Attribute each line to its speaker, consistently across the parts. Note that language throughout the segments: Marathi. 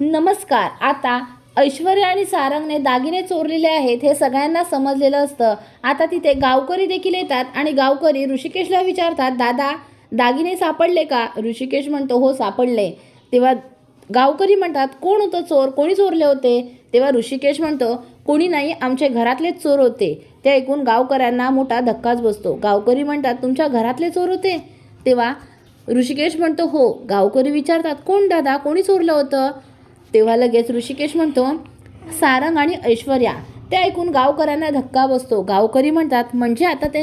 Speaker 1: नमस्कार. आता ऐश्वर्या आणि सारंगने दागिने चोरलेले आहेत हे सगळ्यांना समजलेलं असतं. आता तिथे गावकरी देखील येतात आणि गावकरी ऋषिकेशला विचारतात दादा दागिने सापडले का? ऋषिकेश म्हणतो हो सापडले. तेव्हा गावकरी म्हणतात कोण होतं चोर? कोणी चोरले होते? तेव्हा ऋषिकेश म्हणतो कोणी नाही आमच्या घरातलेच चोर होते. ते ऐकून गावकऱ्यांना मोठा धक्काच बसतो. गावकरी म्हणतात तुमच्या घरातले चोर होते? तेव्हा ऋषिकेश म्हणतो हो. गावकरी विचारतात कोण दादा? कोणी चोरलं होतं? तेव्हा लगेच ऋषिकेश म्हणतो सारंग आणि ऐश्वर्या. ते ऐकून गावकऱ्यांना धक्का बसतो. गावकरी म्हणतात म्हणजे आता ते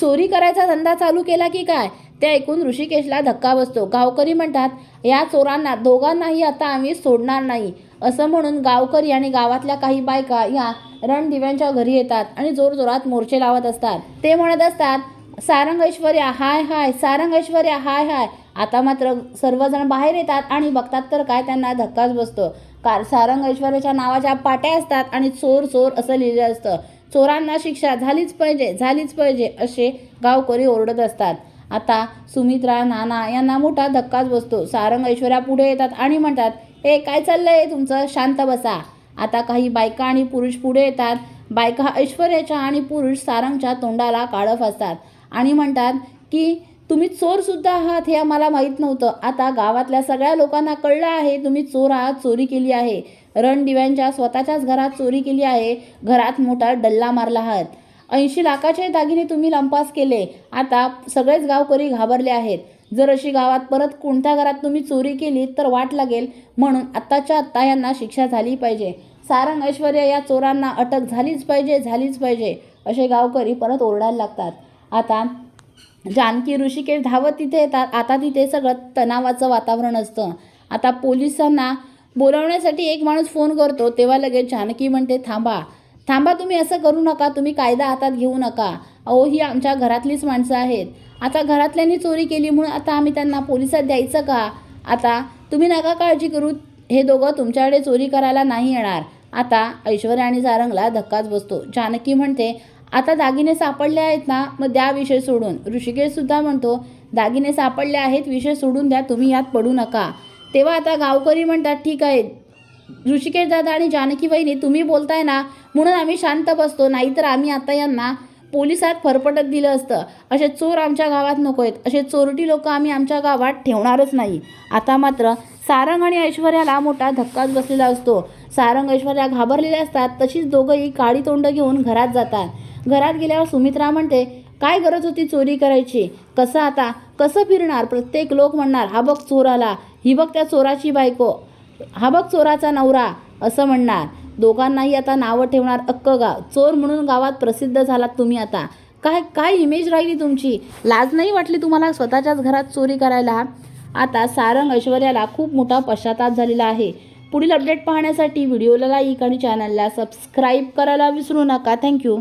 Speaker 1: चोरी करायचा धंदा चालू केला की काय? ते ऐकून ऋषिकेशला धक्का बसतो. गावकरी म्हणतात या चोरांना दोघांनाही आता आम्ही सोडणार नाही. असं म्हणून गावकरी आणि गावातल्या काही बायका या रणदिव्यांच्या घरी येतात आणि जोरजोरात मोर्चे लावत असतात. ते म्हणत असतात सारंग ऐश्वर्या हाय हाय सारंग ऐश्वर्या हाय हाय. आता मात्र सर्वजण बाहेर येतात आणि बघतात तर काय त्यांना धक्काच बसतो. कार सारंग ऐश्वर्याच्या नावाच्या पाट्या असतात आणि चोर चोर असं लिहिलं असतं. चोरांना शिक्षा झालीच पाहिजे झालीच पाहिजे असे गावकरी ओरडत असतात. आता सुमित्रा नाना यांना मोठा धक्काच बसतो. सारंग ऐश्वर्या पुढे येतात आणि म्हणतात ए काय चाललंय तुमचं? शांत बसा. आता काही बायका आणि पुरुष पुढे येतात. बायका ऐश्वर्याच्या आणि पुरुष सारंगच्या तोंडाला काळफ असतात आणि म्हणतात की तुम्ही चोरसुद्धा आहात हे आम्हाला माहीत नव्हतं. आता गावातल्या सगळ्या लोकांना कळलं आहे तुम्ही चोर आहात चोरी केली आहे. रणदिव्यांच्या स्वतःच्याच घरात चोरी केली आहे. घरात मोठा डल्ला मारला आहात. ऐंशी लाखाचे दागिने तुम्ही लंपास केले. आता सगळेच गावकरी घाबरले आहेत. जर अशी गावात परत कोणत्या घरात तुम्ही चोरी केली तर वाट लागेल. म्हणून आत्ताच्या आत्ता यांना शिक्षा झाली पाहिजे. सारंग ऐश्वर्या या चोरांना अटक झालीच पाहिजे झालीच पाहिजे. असे गावकरी परत ओरडायला लागतात. आता जानकी ऋषिकेश धावत तिथे येतात. आता तिथे सगळं तणावाचं वातावरण असतं. आता पोलिसांना बोलावण्यासाठी एक माणूस फोन करतो तेव्हा लगेच जानकी म्हणते थांबा थांबा तुम्ही असं करू नका तुम्ही कायदा हातात घेऊ नका. अहो ही आमच्या घरातलीच माणसं आहेत. आता घरातल्यांनी चोरी केली म्हणून आता आम्ही त्यांना पोलिसात द्यायचं का? आता तुम्ही नका काळजी करू हे दोघं तुमच्याकडे चोरी करायला नाही येणार. आता ऐश्वर्या आणि सारंगला धक्काच बसतो. जानकी म्हणते आता दागिने सापडले आहेत ना मग द्या विषय सोडून. ऋषिकेश सुद्धा म्हणतो दागिने सापडले आहेत विषय सोडून द्या तुम्ही यात पडू नका. तेव्हा आता गावकरी म्हणतात ठीक आहे ऋषिकेश दादा आणि जानकी वहिनी तुम्ही बोलताय ना म्हणून आम्ही शांत बसतो नाहीतर आम्ही आता यांना पोलिसात फरफटत दिलं असतं. असे चोर आमच्या गावात नको आहेत. असे चोरटी लोक आम्ही आमच्या गावात ठेवणारच नाही. आता मात्र सारंग आणि ऐश्वर्याला मोठा धक्काच बसलेला असतो. सारंग ऐश्वर्या घाबरलेले असतात तशीच दोघंही काळी तोंड घेऊन घरात जातात. घरात गेल्यावर सुमित्रा म्हणते काय गरज होती चोरी करायची? कसं आता? कसं फिरणार? प्रत्येक लोक म्हणणार हा बघ चोर आला ही बघ त्या चोराची बायको. हा बघ चोराचा नवरा असं म्हणणार. दोघांनाही आता नावं ठेवणार अक्क गाव. चोर म्हणून गावात प्रसिद्ध झालात तुम्ही आता. काय काय इमेज राहिली तुमची? लाज नाही वाटली तुम्हाला स्वतःच्याच घरात चोरी करायला? आता सारंग ऐश्वर्याला खूप मोठा पश्चाताप झालेला आहे. पुढील अपडेट पाहण्यासाठी व्हिडिओला लाईक आणि चॅनलला सबस्क्राईब करायला विसरू नका. थँक्यू